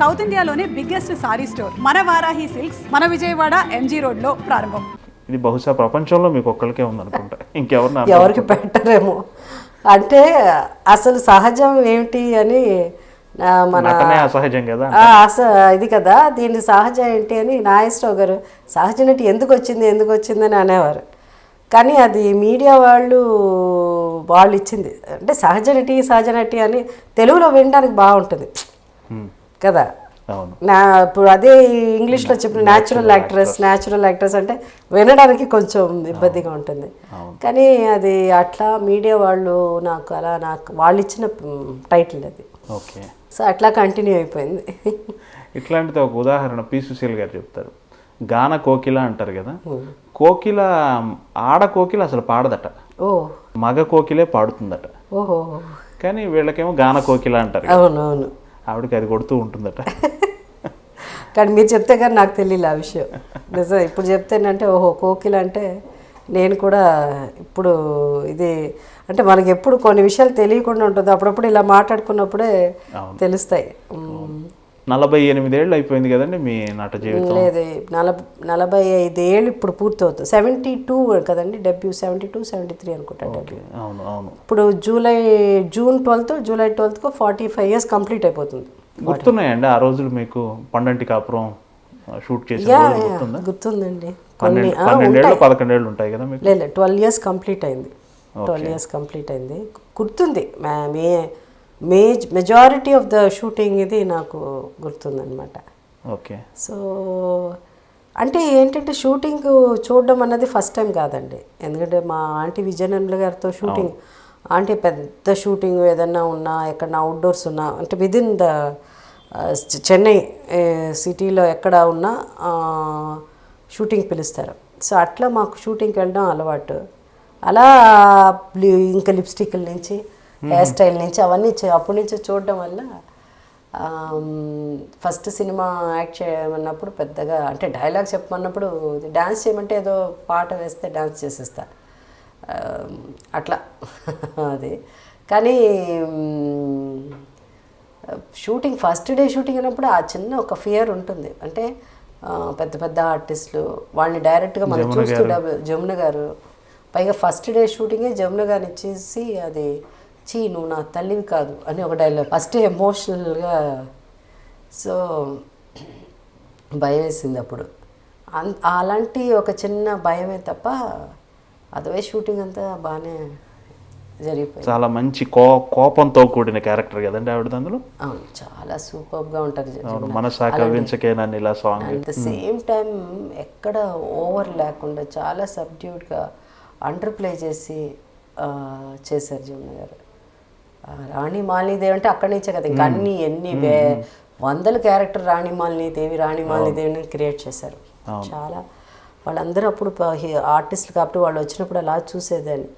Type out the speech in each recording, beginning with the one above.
South ఇండియాలోనే biggest sorry store మన Varahi silks మన విజయవాడ ఎంజీ రోడ్లో ప్రారంభం. ఇది బహుశా ప్రపంచంలో మీకు ఒక్కరికే ఉందనుకుంటా. ఇంకెవరు ఎవరికి పెట్టరేమో. అంటే అసలు సహజం ఏమిటి అని మన అసహజం కదా ఇది కదా దీని సహజం ఏంటి అని నాగేశ్వరరావు గారు సహజ నటి ఎందుకు వచ్చింది ఎందుకు వచ్చిందని అనేవారు. కానీ అది మీడియా వాళ్ళు వాళ్ళు ఇచ్చింది. అంటే సహజ నటి సహజ నటి అని తెలుగులో వినడానికి బాగుంటుంది. హ్మ్. కదా? నా ఇప్పుడు అదే ఇంగ్లీష్లో చెప్పిన న్యాచురల్ యాక్ట్రెస్ న్యాచురల్ యాక్ట్రెస్ అంటే వినడానికి కొంచెం ఇబ్బందిగా ఉంటుంది. కానీ అది అట్లా మీడియా వాళ్ళు నాకు అలా నాకు వాళ్ళు ఇచ్చిన టైటిల్ అది. ఓకే. సో అట్లా కంటిన్యూ అయిపోయింది. ఇట్లాంటిది ఒక ఉదాహరణ పి. సుశీల్ గారు చెప్తారు. గాన కోకిల అంటారు కదా? కోకిల ఆడ కోకిల అసలు పాడదట. ఓ. మగ కోకిలే పాడుతుందట. ఓహో. కానీ వీళ్ళకేమో గాన కోకిల అంటారు. అవునవును. ఆవిడకి అది కొడుతూ ఉంటుందట. కానీ మీరు చెప్తే కానీ నాకు తెలియదు ఆ విషయం. నిజం ఇప్పుడు చెప్తేనంటే ఓహో కోకిల అంటే నేను కూడా ఇప్పుడు ఇది అంటే మనకి ఎప్పుడు కొన్ని విషయాలు తెలియకుండా ఉంటుంది. అప్పుడప్పుడు ఇలా మాట్లాడుకున్నప్పుడే తెలుస్తాయి. నలభై ఎనిమిదేళ్ళు అయిపోయింది కదండి మీ నట జీవితం. లేదు నలభై నలభై ఐదు ఏళ్ళు ఇప్పుడు పూర్తవుతుంది సెవెంటీ టూ కదండి debut seventy two seventy three అనుకుంటా అవును అవును. ఇప్పుడు జూలై జూన్ ట్వెల్త్ జూలై ట్వెల్త్కు ఫార్టీ ఫైవ్ ఇయర్స్ కంప్లీట్ అయిపోతుంది. గుర్తున్నాయండి ఆ రోజులు మీకు పండంటి కాపురం షూట్ చేసిన గుర్తుందా? గుర్తుందండి. కొన్ని పన్నెండేళ్ళు పదకొండేళ్ళు ఉంటాయి కదా మీకు? లేదు ట్వెల్వ్ ఇయర్స్ కంప్లీట్ అయింది. ట్వెల్వ్ ఇయర్స్ కంప్లీట్ అయింది. గుర్తుంది మే మేజ్ మెజారిటీ ఆఫ్ ద షూటింగ్ ఇది నాకు గుర్తుందనమాట ఓకే. సో అంటే ఏంటంటే షూటింగ్ చూడడం అన్నది ఫస్ట్ టైం కాదండి. ఎందుకంటే మా ఆంటీ విజయనగర గారితో షూటింగ్ ఆంటీ పెద్ద షూటింగ్ ఏదన్నా ఉన్నా ఎక్కడన్నా అవుట్డోర్స్ ఉన్నా అంటే విదిన్ ద చెన్నై సిటీలో ఎక్కడ ఉన్నా షూటింగ్ పిలుస్తారు. సో అట్లా మాకు షూటింగ్కి వెళ్ళడం అలవాటు. అలా ఇంకా లిప్స్టిక్ల నుంచి హెయిర్ స్టైల్ నుంచి అవన్నీ అప్పటి నుంచి చూడడం వల్ల ఫస్ట్ సినిమా యాక్ట్ చేయమన్నప్పుడు పెద్దగా అంటే డైలాగ్ చెప్పమన్నప్పుడు డ్యాన్స్ చేయమంటే ఏదో పాట వేస్తే డ్యాన్స్ చేసేస్తా. అట్లా. అది. కానీ షూటింగ్ ఫస్ట్ డే షూటింగ్ అయినప్పుడు ఆ చిన్న ఒక ఫియర్ ఉంటుంది. అంటే పెద్ద పెద్ద ఆర్టిస్టులు వాళ్ళని డైరెక్ట్గా మనం చూస్తూ డబ్బు జమున గారు. పైగా ఫస్ట్ డే షూటింగే జమున గారిని ఇచ్చేసి అది చీ నువ్వు నా తల్లివి కాదు అని ఒక డైలాగ్ ఫస్ట్ ఎమోషనల్గా సో భయం వేసింది అప్పుడు. అన్ అలాంటి ఒక చిన్న భయమే తప్ప అదవే షూటింగ్ అంతా బాగానే జరిగిపోయింది. చాలా మంచి కో కోపంతో కూడిన క్యారెక్టర్ కదండి ఆవిడ అందులో? అవును చాలా సూపర్గా ఉంటుంది అవును మనసా ఇలా song at the same time ఎక్కడ ఓవర్ లేకుండా చాలా సబ్డ్యూడ్గా అండర్ ప్లే చేసి చేశారు జమున గారు. రాణి మాలినీదేవి అంటే అక్కడి నుంచే కదా ఇంకా అన్ని ఎన్ని వందల క్యారెక్టర్ రాణి మాలినీదేవి రాణి మాలినీదేవిని క్రియేట్ చేశారు. చాలా వాళ్ళందరూ అప్పుడు ఆర్టిస్టులు కాబట్టి వాళ్ళు వచ్చినప్పుడు అలా చూసేదాన్ని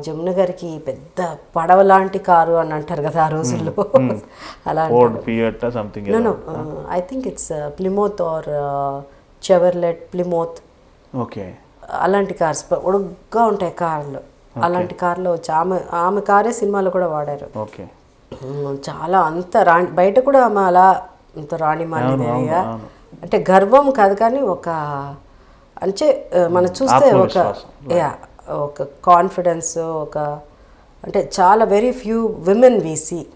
జమున గారికి పెద్ద పడవ లాంటి కారు అని అంటారు కదా ఆ రోజుల్లో. అలా it's uh, Plymouth or uh, Chevrolet Plymouth. Okay అలాంటి కార్స్ ఉడుగ్గా ఉంటాయి కార్లు. అలాంటి కార్లో వచ్చి ఆమె ఆమె కారే సినిమాలో కూడా వాడారు. ఓకే. చాలా అంత రాణి బయట కూడా ఆమె అలా అంత రాణి మాలిదేవిగా అవును. అంటే గర్వం కాదు కానీ ఒక అంటే మనం చూస్తే ఒక. యా ఒక కాన్ఫిడెన్స్ ఒక అంటే చాలా వెరీ ఫ్యూ విమెన్ వీసీ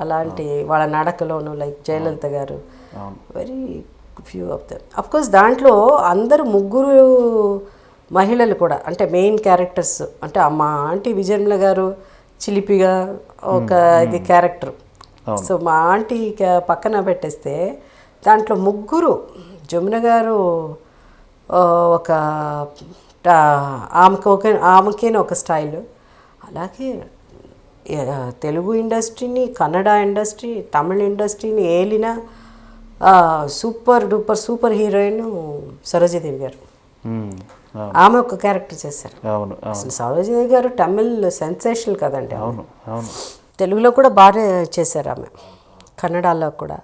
అలాంటి వాళ్ళ నడకలోను like Jayalalithaa garu. Very few of them of course దాంట్లో అందరు ముగ్గురు మహిళలు కూడా అంటే మెయిన్ క్యారెక్టర్స్ అంటే మా ఆంటీ విజయన్ల గారు చిలిపిగా ఒక ఇది క్యారెక్టర్ సో మా ఆంటీ పక్కన పెట్టేస్తే దాంట్లో ముగ్గురు జమున గారు ఒక ఆమెకు ఒక ఆమెకేన ఒక స్టైల్. అలాగే తెలుగు ఇండస్ట్రీని కన్నడ ఇండస్ట్రీ తమిళ ఇండస్ట్రీని ఏలిన super duper super heroine Sarojadevi garu. ఆమె ఒక క్యారెక్టర్ చేశారు. అవును అసలు సరోజదేవి గారు తమిళ్ సెన్సేషనల్ కదండి. అవును అవును. తెలుగులో కూడా బాగా చేశారు ఆమె కన్నడలో కూడా.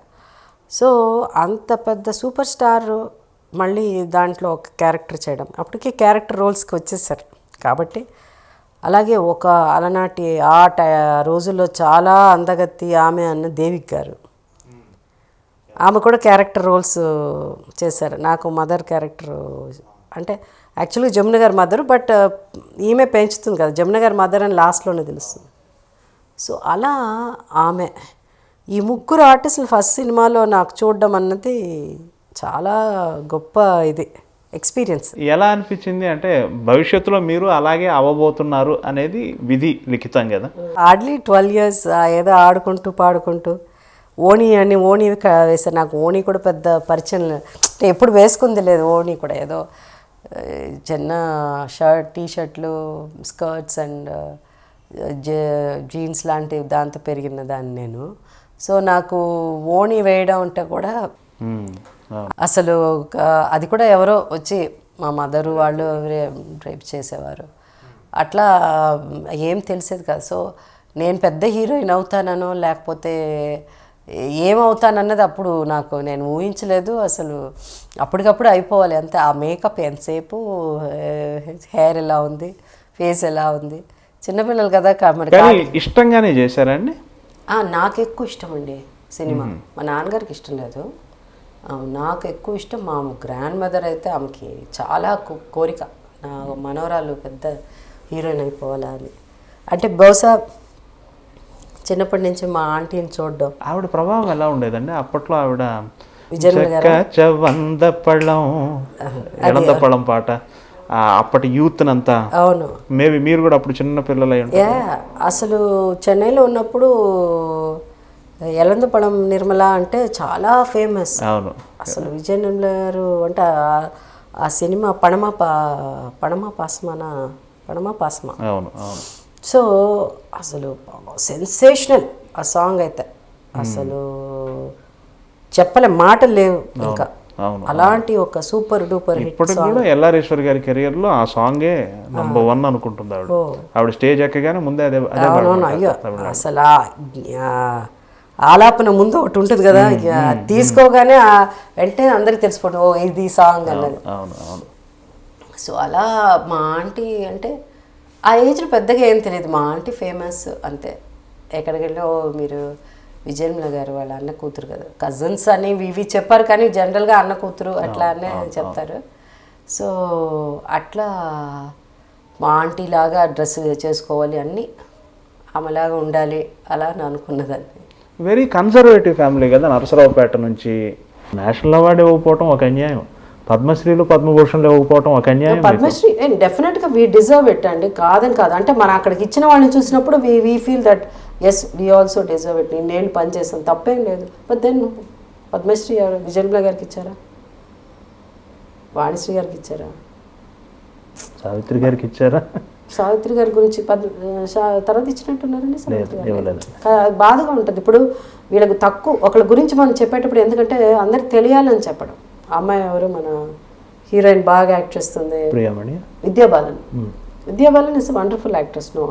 సో అంత పెద్ద సూపర్ స్టార్ మళ్ళీ దాంట్లో ఒక క్యారెక్టర్ చేయడం అప్పటికి క్యారెక్టర్ రోల్స్కి వచ్చేసారు. కాబట్టి అలాగే ఒక అలనాటి ఆ టై రోజుల్లో చాలా అందగత్తి ఆమె అన్న దేవిక్ గారు. ఆమె కూడా క్యారెక్టర్ రోల్స్ చేశారు. నాకు మదర్ క్యారెక్టర్ అంటే యాక్చువల్గా జమున గారి మదర్ బట్ ఈమె పెంచుతుంది కదా. జమున గారి మదర్ అని లాస్ట్లోనే తెలుస్తుంది. సో అలా ఆమె ఈ ముగ్గురు ఆర్టిస్టులు ఫస్ట్ సినిమాలో నాకు చూడడం అన్నది చాలా గొప్ప ఇది ఎక్స్పీరియన్స్ ఎలా అనిపించింది అంటే భవిష్యత్తులో మీరు అలాగే అవ్వబోతున్నారు అనేది విధి లిఖితం కదా? హార్డ్లీ ట్వెల్వ్ ఇయర్స్ ఏదో ఆడుకుంటూ పాడుకుంటూ ఓణి అని ఓణి వేసాను నాకు ఓణి కూడా పెద్ద పరిచయం ఎప్పుడు వేసుకుంది లేదు ఓణి కూడా ఏదో చిన్న షర్ట్ టీ షర్ట్లు స్కర్ట్స్ అండ్ జీన్స్ లాంటి దాంతో పెరిగిన దాన్ని నేను. సో నాకు ఓణి వేయడం అంటే కూడా. అసలు అది కూడా ఎవరో వచ్చి మా మదరు వాళ్ళు రేపు చేసేవారు. అట్లా ఏం తెలిసేది కాదు. సో నేను పెద్ద హీరోయిన్ అవుతానో లేకపోతే ఏమవుతానన్నది అప్పుడు నాకు నేను ఊహించలేదు. అసలు అప్పటికప్పుడు అయిపోవాలి. అంతే ఆ మేకప్ ఎంతసేపు హెయిర్ ఎలా ఉంది ఫేస్ ఎలా ఉంది. చిన్నపిల్లలు కదా మరి కానీ ఇష్టంగానే చేశారండి నాకు ఎక్కువ ఇష్టం అండి సినిమా. మా నాన్నగారికి ఇష్టం లేదు. నాకు ఎక్కువ ఇష్టం మా గ్రాండ్ మదర్ అయితే ఆమెకి చాలా కోరిక. నా మనవరాలు పెద్ద హీరోయిన్ అయిపోవాలా అని. అంటే బహుశా చిన్నప్పటి నుంచి మా ఆంటీని చూడడం. ఆవిడ ప్రభావం ఎలా ఉండేదండి? అప్పట్లో ఆవిడ పళ్ళం. పళ్ళం పాట. అప్పటి యూత్ నంతా అవును. మేబీ మీరు కూడా అప్పుడు చిన్న పిల్లలు ఉంటారు. యా అసలు చెన్నైలో ఉన్నప్పుడు ఎలందపడం నిర్మల అంటే చాలా ఫేమస్. అవును. అసలు విజయ నిర్మల గారు అంటే ఆ- సినిమా పడమ పా పడమ పాస్మాన పడమ పాస్మా అవును అవును. సో అసలు సెన్సేషనల్ ఆ సాంగ్ అయితే. అసలు చెప్పలే మాటలు లేవు ఇంకా. అలాంటి ఒక సూపర్ డూపర్ ఇప్పటికి కూడా ఎల్లారేశ్వరి గారి కెరియర్లో ఆ సాంగే నంబర్ వన్ అనుకుంటుంది ఆవిడ. ఆవిడ స్టేజ్ ఎక్కగానే ముందే అదే అయ్యో అసలు ఆలాపన ముందు ఒకటి ఉంటుంది కదా తీసుకోగానే వెంటనే అందరికి తెలిసిపోతుంది ఓ ఇది సాంగ్ అన్నది. అవును అవును. సో అలా మా ఆంటీ అంటే ఆ ఏజ్లో పెద్దగా ఏం తెలియదు మా ఆంటీ ఫేమస్ అంతే. ఎక్కడికి వెళ్ళో మీరు విజయన్మల గారు వాళ్ళ అన్న కూతురు కదా. కజిన్స్ అని ఇవి చెప్పారు కానీ జనరల్గా అన్న కూతురు అట్లా అనే చెప్తారు. సో అట్లా మా ఆంటీ లాగా డ్రెస్ చేసుకోవాలి అన్నీ. ఆమెలాగా ఉండాలి అలా అని అనుకున్నదాన్ని వెరీ కన్సర్వేటివ్ ఫ్యామిలీ కదా నరసరావుపేట నుంచి. నేషనల్ అవార్డు ఇవ్వకపోవటం ఒక అన్యాయం. పద్మశ్రీలు పద్మభూషణ్లు ఇవ్వకపోవటం ఒక అన్యాయం పద్మశ్రీ డెఫినెట్గా వీ డిజర్వ్ ఇట్ అండి. కాదని కాదు. అంటే మనం అక్కడికి ఇచ్చిన వాళ్ళని చూసినప్పుడు we we feel that as we also deserve it నేను పని చేసాను తప్పేం లేదు. బట్ దెన్ పద్మశ్రీ ఎవరు విజయన్మల గారికి ఇచ్చారా? వాణిశ్రీ గారికి ఇచ్చారా? సావిత్రి గారికి ఇచ్చారా? సావిత్రి గారి గురించి పద్ తర్వాత ఇచ్చినట్టున్నారండి బాధగా ఉంటుంది. ఇప్పుడు వీళ్ళకి తక్కువ ఒకళ్ళ గురించి మనం చెప్పేటప్పుడు ఎందుకంటే అందరికి తెలియాలని చెప్పడం. అమ్మాయి ఎవరు? మన హీరోయిన్ బాగా యాక్ట్ చేస్తుంది. Priyamani Vidya Balan Vidya Balan is wonderful actress no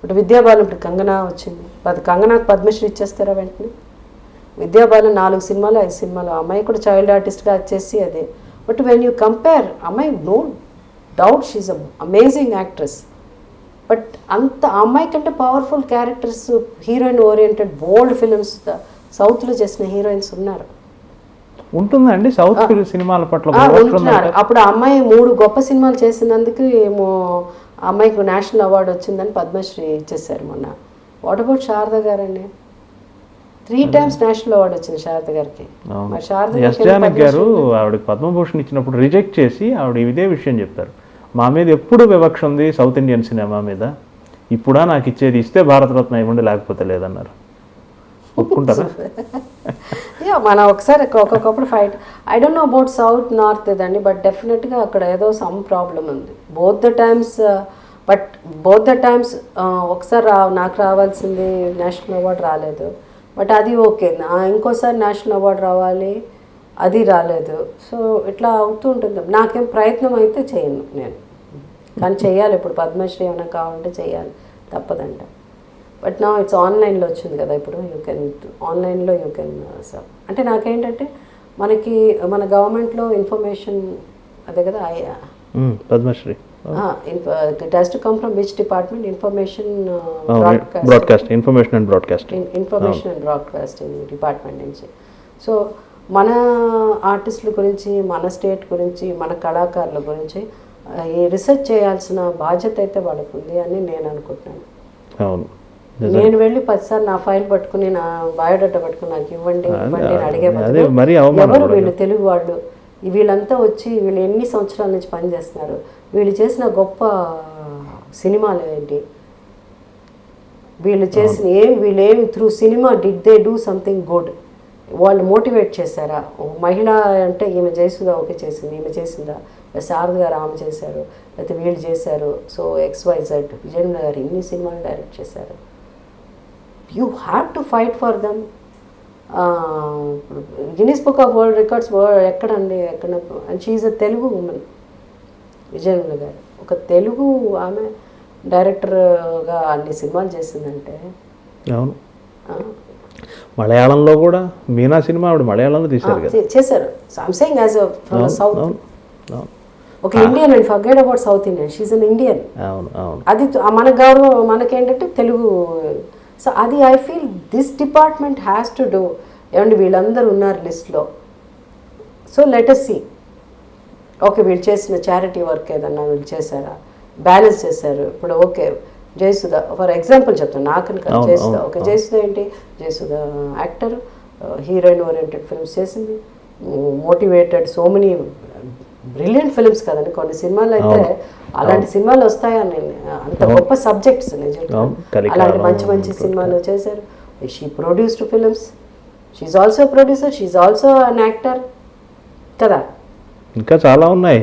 but Vidya Balan ఇప్పుడు కంగనా వచ్చింది. అది కంగనాకు పద్మశ్రీ ఇచ్చేస్తారా వెంటనే? విద్యాబాలన్ నాలుగు సినిమాలు ఐదు సినిమాలు. అమ్మాయి కూడా చైల్డ్ ఆర్టిస్ట్గా చేసి అదే. బట్ వెన్ యూ కంపేర్ అమ్మాయి no doubt she's amazing actress but అంత అమ్మాయి కంటే powerful characters heroine oriented bold films సౌత్లో చేసిన హీరోయిన్స్ ఉన్నారు. ఉంటుందండి. సౌత్ సినిమాల పట్ల ఉంటున్నారు. అప్పుడు అమ్మాయి మూడు గొప్ప సినిమాలు చేసినందుకు ఏమో అమ్మాయికి నేషనల్ అవార్డు వచ్చిందని పద్మశ్రీ ఇచ్చేసారు మొన్న. వాట్ అబౌట్ శారద గారండి? త్రీ టైమ్స్ నేషనల్ అవార్డు వచ్చింది శారద గారికి. శారద ఎస్ గారికి జానక్ గారు ఆవిడకి పద్మభూషణ్ ఇచ్చినప్పుడు రిజెక్ట్ చేసి ఆవిడ ఇదే విషయం చెప్తారు మా మీద ఎప్పుడు వివక్ష ఉంది సౌత్ ఇండియన్ సినిమా మీద? ఇప్పుడా నాకు ఇచ్చేది ఇస్తే భారతరత్న ఇవ్వండి లేకపోతే లేదన్నారు. ఒప్పుకుంటారా? యా మనం ఒకసారి ఒక్కొక్కప్పుడు fight I don't know about south north ఇదండి బట్ డెఫినెట్గా అక్కడ ఏదో సమ్ ప్రాబ్లం ఉంది. Both the times but both the times ఒకసారి రా నాకు రావాల్సింది నేషనల్ అవార్డు రాలేదు. బట్ అది ఓకే ఇంకోసారి నేషనల్ అవార్డు రావాలి అది రాలేదు. సో ఇట్లా అవుతూ ఉంటుంది. నాకేం ప్రయత్నం అయితే చేయను నేను. కానీ చేయాలి ఇప్పుడు పద్మశ్రీ ఏమైనా కావాలంటే చేయాలి. తప్పదంట. బట్ నా ఇట్స్ ఆన్లైన్లో వచ్చింది కదా ఇప్పుడు యూ కెన్ ఆన్లైన్లో యూ కెన్ అంటే నాకేంటంటే మనకి మన గవర్నమెంట్లో ఇన్ఫర్మేషన్ అదే కదా Padmashri. It has to come from which department? Information broadcast broadcast information and broadcasting information and broadcasting department నుంచి. సో మన ఆర్టిస్టుల గురించి మన స్టేట్ గురించి మన కళాకారుల గురించి ఈ రీసెర్చ్ చేయాల్సిన బాధ్యత అయితే వాళ్ళకు ఉంది అని నేను అనుకుంటున్నాను. అవును. నేను వెళ్ళి పదిసార్లు నా ఫైల్ పట్టుకుని నా బయోడేటా పట్టుకుని నాకు ఇవ్వండి ఇవ్వండి అని అడిగే ఎవరు. వీళ్ళు తెలుగు వాళ్ళు? వీళ్ళంతా వచ్చి వీళ్ళు ఎన్ని సంవత్సరాల నుంచి పనిచేస్తున్నారు వీళ్ళు చేసిన గొప్ప సినిమాలు ఏంటి? వీళ్ళు చేసిన ఏం వీళ్ళు ఏం through cinema did they do something good? వాళ్ళు మోటివేట్ చేశారా? ఓ మహిళ అంటే ఈమె జయసుధా ఓకే చేసింది ఈమె చేసిందా? శారద గారు ఆమె చేశారు లేకపోతే వీళ్ళు చేశారు? So X Y Z Vijayan garu ఇన్ని సినిమాలు డైరెక్ట్ చేశారు. You have to fight for them Guinness book of world records ఎక్కడండి? ఎక్కడ? And she's a Telugu women విజయనుల garu. ఒక తెలుగు ఆమె డైరెక్టర్గా అన్ని సినిమాలు చేసిందంటే అవును. మలయాళంలో కూడా మీనా సినిమా ఆవిడ మలయాళంలో తీశారు కదా. చేశారు. సంథింగ్ యాజ్ సౌత్ ఒక Indian and forget about south Indian she's an Indian అవును అవును. అది మన గౌరవం మనకేంటంటే తెలుగు సో అది I feel this department has to do ఏమండి వీళ్ళందరూ ఉన్నారు లిస్ట్లో సో లెటస్ సి ఓకే వీళ్ళు చేసిన చారిటీ వర్క్ ఏదన్నా వీళ్ళు చేశారా? బ్యాలెన్స్ చేశారు. ఇప్పుడు ఓకే జయసుధ ఫర్ ఎగ్జాంపుల్ చెప్తాను నాకని కాదు జయసుధ. ఓకే జయసుధ ఏంటి? Jayasudha actor heroine oriented films చేసింది. Motivated so many brilliant films కదండి. కొన్ని సినిమాలు అయితే అలాంటి సినిమాలు వస్తాయని అంత గొప్ప సబ్జెక్ట్స్ నిజంగా అలాంటి మంచి మంచి సినిమాలు చేశారు. She produced films. She also producer she also an actor కదా. ఇంకా చాలా ఉన్నాయి.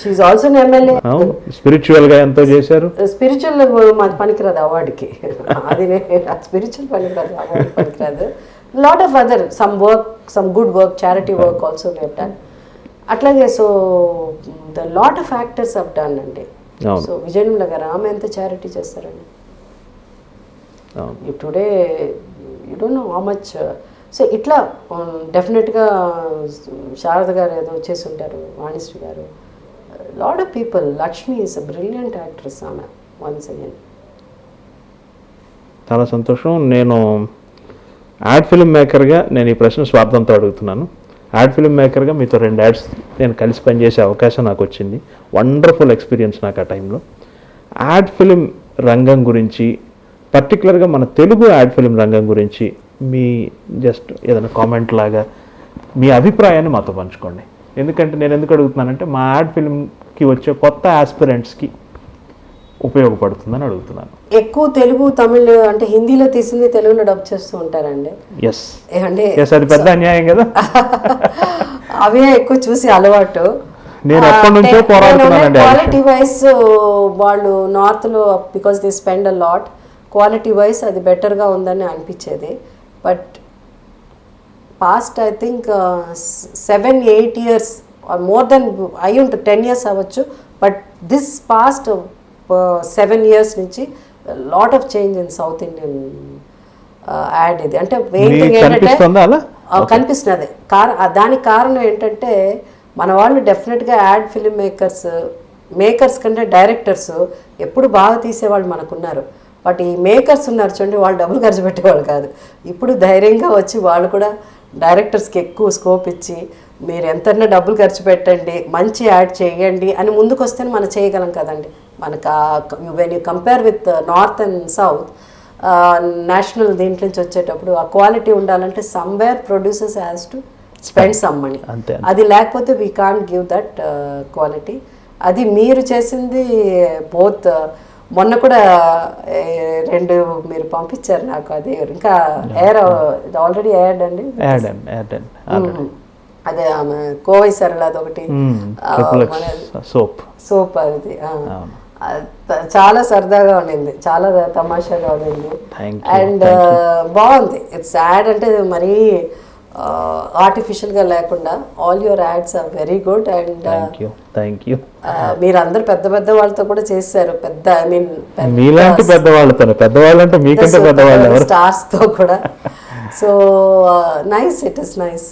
She also MLA. స్పిరిచువల్గా ఎంతో చేశారు. స్పిరిచువల్ మాది పనికిరాదు అవార్డుకి. అది స్పిరిచువల్ పనికిరాదు అవార్డు పనికిరాదు. Lot of other some work some good work charity work also done. అట్లాగే so the lot of actors have done అండి అవును. సో విజయనుల గారు ఆమె ఎంత చారిటీ చేస్తారండి? Today you don't know how much so ఇట్లా డెఫినెట్గా శారద గారు ఏదో చేసి ఉంటారు వాణిశ్రీ గారు. Lot of people Lakshmi is a brilliant actress ఆమె వన్స్ అగైన్ చాలా సంతోషం. నేను యాడ్ ఫిల్మ్ మేకర్గా నేను ఈ ప్రశ్న స్వార్థంతో అడుగుతున్నాను. యాడ్ ఫిల్మ్ మేకర్గా మీతో రెండు యాడ్స్ నేను కలిసి పనిచేసే అవకాశం నాకు వచ్చింది వండర్ఫుల్ ఎక్స్పీరియన్స్ నాకు ఆ టైంలో యాడ్ ఫిలిం రంగం గురించి పర్టికులర్గా మన తెలుగు యాడ్ ఫిలిం రంగం గురించి మీ జస్ట్ ఏదైనా కామెంట్ లాగా మీ అభిప్రాయాన్ని మాతో పంచుకోండి. ఎందుకంటే నేను ఎందుకు అడుగుతున్నానంటే మా యాడ్ ఫిలింకి వచ్చే కొత్త ఆస్పిరెంట్స్కి ఉపయోగపడుతుందని అడుగుతున్నాను. ఎక్కువ తెలుగు తమిళ్ అంటే హిందీలో తీసింది తెలుగులో డబ్ చేస్తూ ఉంటారండి. ఎస్ ఎస్ అది పెద్ద అన్యాయం కదా. అవే ఎక్కువ చూసి అలవాటు. నేను ఎప్పటి నుంచో పోరాడుతున్నానండి క్వాలిటీ వైజ్ వాళ్ళు నార్త్లో because they spend a lot quality wise అది better గా ఉందని అనిపించేది. But past I think seven eight years more than అయి ఉంటుంది టెన్ ఇయర్స్ అవ్వచ్చు. But this past seven years నుంచి lot of change in South Indian ad ఇది. అంటే ఏంటంటే కనిపిస్తున్నది. దానికి కారణం ఏంటంటే మన వాళ్ళు డెఫినెట్గా యాడ్ ఫిల్మ్ మేకర్స్ మేకర్స్ కంటే డైరెక్టర్స్ ఎప్పుడు బాగా తీసేవాళ్ళు మనకున్నారు. బట్ ఈ మేకర్స్ ఉన్నారు చూడండి వాళ్ళు డబ్బులు ఖర్చు పెట్టేవాళ్ళు కాదు. ఇప్పుడు ధైర్యంగా వచ్చి వాళ్ళు కూడా డైరెక్టర్స్కి ఎక్కువ స్కోప్ ఇచ్చి మీరు ఎంతైనా డబ్బులు ఖర్చు పెట్టండి మంచి యాడ్ చేయండి అని ముందుకు వస్తేనే మనం చేయగలం కదండి. మనకు when you compare with north and south national దీంట్లో నుంచి వచ్చేటప్పుడు ఆ క్వాలిటీ ఉండాలంటే somewhere producers has to spend some money అంతే. అది లేకపోతే we can't give that quality అది మీరు చేసింది బోత్ మొన్న కూడా రెండు మీరు పంపించారు నాకు అది ఇంకా ఎయిర్ ఇది ఆల్రెడీ ఎయిర్డ్ అండి. అదే ఆమె కోవై సరళ అదొకటి సోప్. సూప్ అది చాలా సరదాగా ఉండింది చాలా తమాషాగా ఉండింది. అండ్ బాగుంది. ఇట్స్ యాడ్ అంటే మరీ ఆర్టిఫిషియల్గా లేకుండా all your ads are very good and thank you మీరు అందరు పెద్ద పెద్ద వాళ్ళతో కూడా చేశారు. పెద్ద ఐ మీన్ మీలాంటి పెద్దవాళ్ళతో పెద్దవాళ్ళు అంటే మీకంటే స్టార్స్తో కూడా. So nice it is nice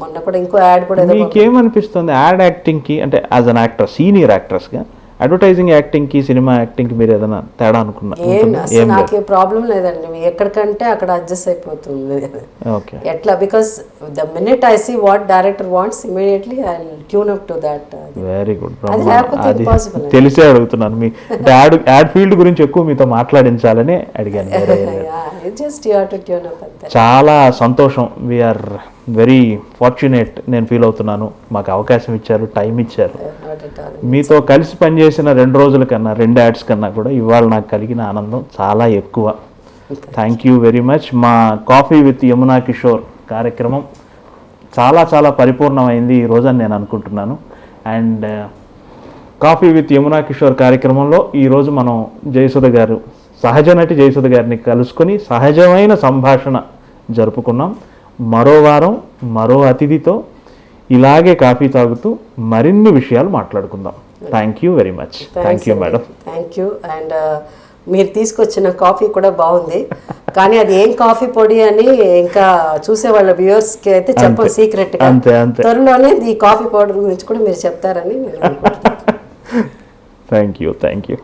మొన్న కూడా ఇంకో యాడ్ కూడా ఏదో మీకేమనిపిస్తుంది? యాడ్ యాక్టింగ్కి అంటే యాజ్ అన్ యాక్టర్ సీనియర్ యాక్ట్రెస్గా అడ్వర్టైజింగ్ యాక్టింగ్కి సినిమా యాక్టింగ్కి మీరు ఏదైనా తేడా అనుకున్నా ఏం ఉంటుందా? అసలు ఏం లేదు. నాకు ప్రాబ్లం లేదండి. ఎక్కడికంటే అక్కడ అడ్జస్ట్ అయిపోతుంది. ఓకే. ఎట్లా? Because the minute I see what director wants immediately I tune up to that very good అది. తెలిసే అడుగుతున్నాను. మీ యాడ్ యాడ్ ఫీల్డ్ గురించి ఎక్కువ మీతో మాట్లాడించాలని అడిగాను. Just you to tune up చాలా సంతోషం. వీఆర్ వెరీ ఫార్చునేట్ నేను ఫీల్ అవుతున్నాను. మాకు అవకాశం ఇచ్చారు టైం ఇచ్చారు. మీతో కలిసి పనిచేసిన రెండు రోజుల కన్నా రెండు యాడ్స్ కన్నా కూడా ఇవాళ నాకు కలిగిన ఆనందం చాలా ఎక్కువ. థ్యాంక్ యూ వెరీ మచ్ మా కాఫీ విత్ యమునా కిషోర్ కార్యక్రమం చాలా చాలా పరిపూర్ణమైంది ఈ రోజు అని నేను అనుకుంటున్నాను. And coffee with Yamuna Kishore కార్యక్రమంలో ఈరోజు మనం జయసుధ గారు సహజ నటి జయసుధ గారిని కలుసుకొని సహజమైన సంభాషణ జరుపుకున్నాం. మరో వారం మరో అతిథితో ఇలాగే కాఫీ తాగుతూ మరిన్ని విషయాలు మాట్లాడుకుందాం. Thank you very much thank you madam thank you and మీరు తీసుకొచ్చిన కాఫీ కూడా బాగుంది. కానీ అది ఏం కాఫీ పొడి అని ఇంకా చూసే వాళ్ళ వ్యూవర్స్కి అయితే చెప్పం. సీక్రెట్గా అంతే, అంతే. త్వరలోనే ఈ కాఫీ పౌడర్ గురించి కూడా మీరు చెప్తారని థ్యాంక్ యూ థ్యాంక్ యూ